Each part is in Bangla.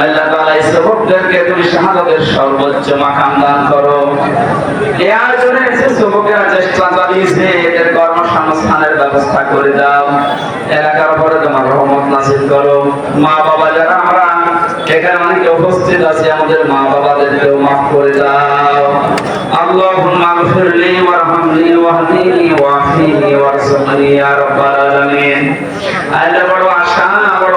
আল্লাহ তাআলা এই যুবকদেরকে তুমি শাহাদাতের সর্বোচ্চ মাকাম দান করো এ আয়োজনে যে যুবকেরা চেষ্টা চালিয়েছে এদের কর্মসংস্থানের ব্যবস্থা করে দাও এলাকার উপরে তোমার রহমত নাসিল করো মা বাবা যারা আমরা এখানে অনেকে উপস্থিত আছে আমাদের মা বাবাদেরকেও মাফ করে দাও اللهم اغفر لي وارحمني واهدني وعافيني وارزقني يا رب العالمين আল্লাহ বড় আশা বড়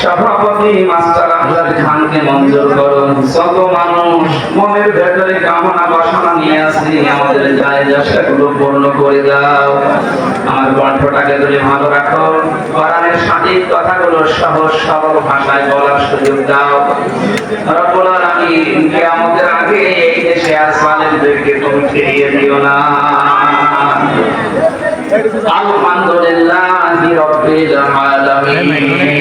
সভাপতি মাস্টার আহলাদ খানকে মঞ্জুর করুন। যত মানুষ মনের ভেতরে কামনা বাসনা নিয়ে আসি আমাদের যায় সেগুলো পূর্ণ করে দাও। আমার কণ্ঠটাকে তুমি ভালো রাখো। কোরআনের সঠিক কথাগুলো সহজ সরল ভাষায় বলার সুযোগ দাও। রব্বুল আলামিন, কিয়ামতের আগে এই দেশে আর সালেমদেরকে তুমি ফিরিয়ে দিও না। আলহামদুলিল্লাহি রাব্বিল আলামিন।